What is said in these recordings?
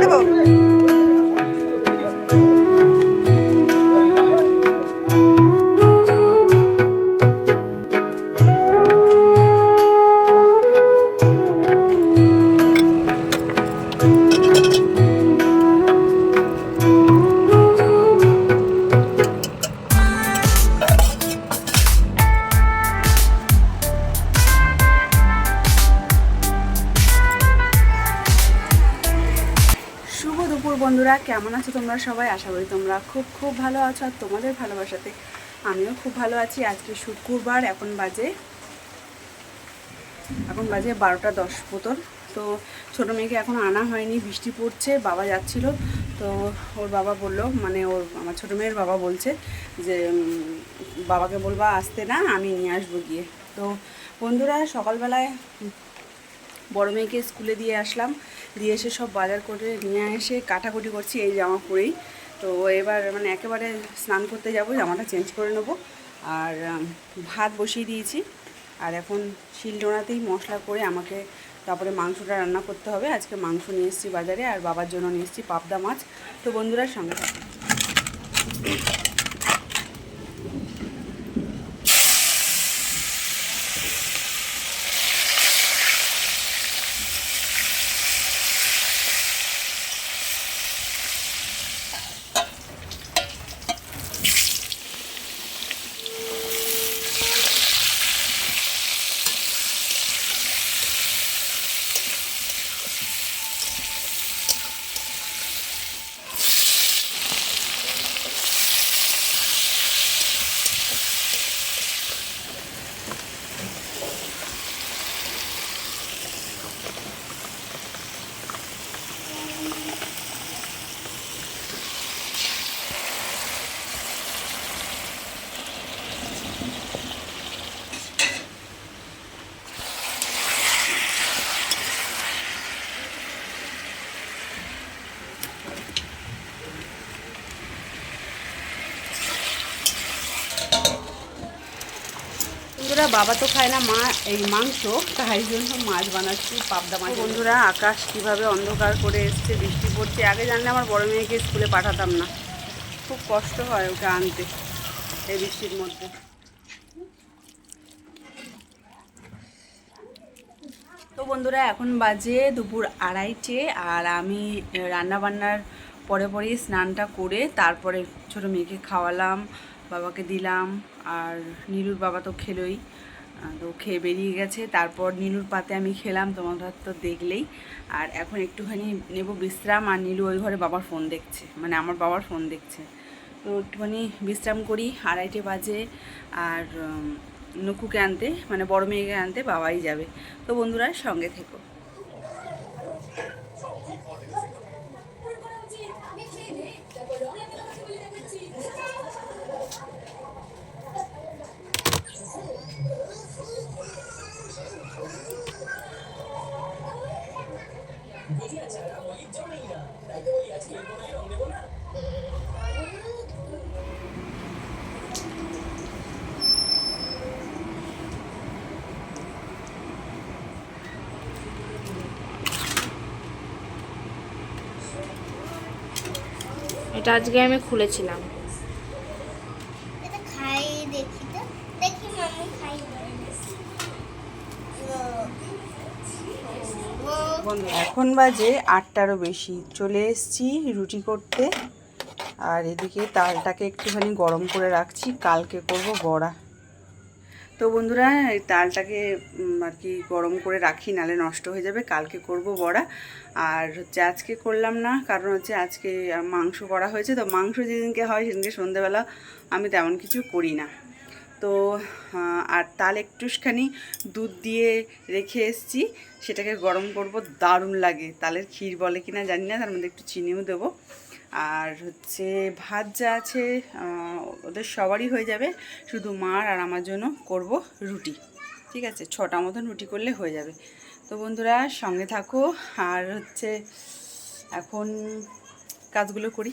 കൊടുക്കുമോ কেমন আছো তোমরা সবাই? আশা করি তোমরা খুব খুব ভালো আছো আর তোমাদের ভালোবাসাতে আমিও খুব ভালো আছি। আজকে শুক্রবার, এখন বাজে এখন বাজে বারোটা দশ বোতল তো ছোটো মেয়েকে এখন আনা হয়নি, বৃষ্টি পড়ছে, বাবা যাচ্ছিল। তো ওর বাবা বলল মানে ওর আমার ছোটো মেয়ের বাবা বলছে যে বাবাকে বলবা আসতে না, আমি নিয়ে আসব গিয়ে। তো বন্ধুরা, সকালবেলায় বড় মেয়েকে স্কুলে দিয়ে আসলাম। দিয়ে এসে সব বাজার করে নিয়ে এসে কাটাকুটি করছি, এই জামা পরেই তো এবার মানে একেবারে স্নান করতে যাব, জামাটা চেঞ্জ করে নেব। আর ভাত বসিয়ে দিয়েছি। আর এখন শিলডোনাতেই মশলা করে আমাকে তারপরে মাংসটা রান্না করতে হবে। আজকে মাংস নিয়ে এসেছি বাজারে আর বাবার জন্য নিয়ে এসেছি পাবদা মাছ। তো বন্ধুরা সঙ্গে বন্ধুরা বাবা তো খায় না মা এই মাংস। তাই জন্য মাছ বানাচ্ছি পাবদা মাছ। বন্ধুরা আকাশ কীভাবে অন্ধকার করে এসছে বৃষ্টি পড়ছে। আগে জানলে আমার বড় মেয়েকে স্কুলে পাঠাতাম না। খুব কষ্ট হয় ওকে আনতে এই বৃষ্টির মধ্যে। তো বন্ধুরা এখন বাজে দুপুর আড়াইটে আর আমি রান্না বান্নার পরে পরেই স্নানটা করে তারপরে ছোটো মেয়েকে খাওয়ালাম বাবাকে দিলাম। আর নীলুর বাবা তো খেলোই। তো খেয়ে বেরিয়ে গেছে। তারপর নীলুর পাতে আমি খেলাম তোমরা তো দেখলেই। আর এখন একটুখানি নেব বিশ্রাম, আর নীলু ওই ঘরে বাবার ফোন দেখছে মানে আমার বাবার ফোন দেখছে। তো একটুখানি বিশ্রাম করি, আড়াইটে বাজে, আর নকুকে আনতে মানে বড় মেয়েকে আনতে বাবাই যাবে। তো বন্ধুরা সঙ্গে থেকো। এটা আজকে আমি খুলেছিলাম। এটা খাই দেখি তো। দেখি মাম্মি খাই এখন বাজে আটটারও বেশি। চলে এসছি রুটি করতে। আর এদিকে তালটাকে একটুখানি গরম করে রাখছি। কালকে করব বড়া। তো বন্ধুরা, এই তালটাকে আর কি গরম করে রাখি, নালে নষ্ট হয়ে যাবে। কালকে করব বড়া। আর হচ্ছে আজকে করলাম না, কারণ হচ্ছে আজকে মাংস করা হয়েছে। তো মাংস যেদিনকে হয়, সেদিনকে সন্ধেবেলা আমি তেমন কিছু করি না। তো আর তাল একটুখানি দুধ দিয়ে রেখে এসেছি। সেটাকে গরম করব, দারুণ লাগে। তালের ক্ষীর বলে কিনা জানি না, তার মধ্যে একটু চিনিও দেবো। আর হচ্ছে ভাত যা আছে ওদের সবারই হয়ে যাবে। শুধু মার আর আমার জন্য করব রুটি। ঠিক আছে? ছটা মতন রুটি করলে হয়ে যাবে। তো বন্ধুরা, সঙ্গে থাকো। আর হচ্ছে এখন কাজগুলো করি।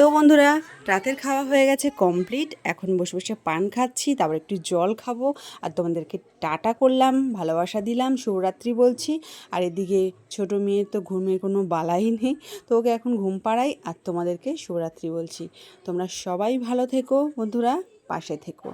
তো বন্ধুরা, রাতের খাওয়া হয়ে গেছে কমপ্লিট এখন বসে বসে পান খাচ্ছি, তারপর একটু জল খাব। আর তোমাদেরকে টাটা করলাম, ভালোবাসা দিলাম, শুভরাত্রি বলছি। আর এদিকে ছোট মেয়ের তো ঘুমের কোনো বালাই নেই, তো ওকে এখন ঘুম পাড়াই আর তোমাদেরকে শুভরাত্রি বলছি। তোমরা সবাই ভালো থেকো বন্ধুরা, পাশে থেকো।